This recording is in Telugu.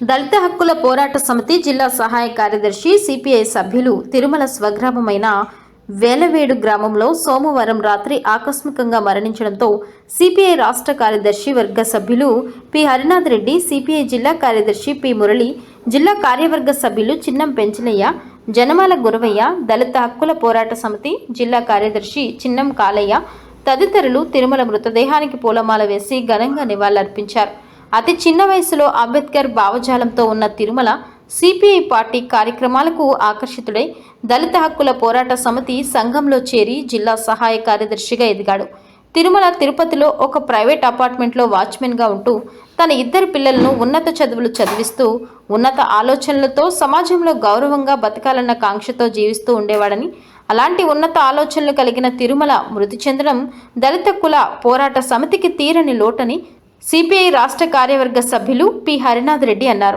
దళిత హక్కుల పోరాట సమితి జిల్లా సహాయ కార్యదర్శి సిపిఐ సభ్యులు తిరుమల స్వగ్రామమైన వేలవేడు గ్రామంలో సోమవారం రాత్రి ఆకస్మికంగా మరణించడంతో సిపిఐ రాష్ట్ర కార్యదర్శి వర్గ సభ్యులు పి. హరినాథ్ రెడ్డి సిపిఐ జిల్లా కార్యదర్శి పి. మురళి జిల్లా కార్యవర్గ సభ్యులు చిన్నం పెంచలయ్య జనమాల గురవయ్య దళిత హక్కుల పోరాట సమితి జిల్లా కార్యదర్శి చిన్నం కాలయ్య తదితరులు తిరుమల మృతదేహానికి పూలమాల వేసి ఘనంగా నివాళులర్పించారు. అతి చిన్న వయసులో అంబేద్కర్ భావజాలంతో ఉన్న తిరుమల సిపిఐ పార్టీ కార్యక్రమాలకు ఆకర్షితుడై దళిత హక్కుల పోరాట సమితి సంఘంలో చేరి జిల్లా సహాయ కార్యదర్శిగా ఎదిగాడు. తిరుమల తిరుపతిలో ఒక ప్రైవేట్ అపార్ట్మెంట్లో వాచ్మెన్గా ఉంటూ తన ఇద్దరు పిల్లలను ఉన్నత చదువులు చదివిస్తూ ఉన్నత ఆలోచనలతో సమాజంలో గౌరవంగా బతకాలన్న కాంక్షతో జీవిస్తూ ఉండేవాడని అలాంటి ఉన్నత ఆలోచనలు కలిగిన తిరుమల మృతి చెందడం దళిత కుల పోరాట సమితికి తీరని లోటని సిపిఐ రాష్ట్ర కార్యవర్గ సభ్యులు పి హరినాథ్ రెడ్డి అన్నారు.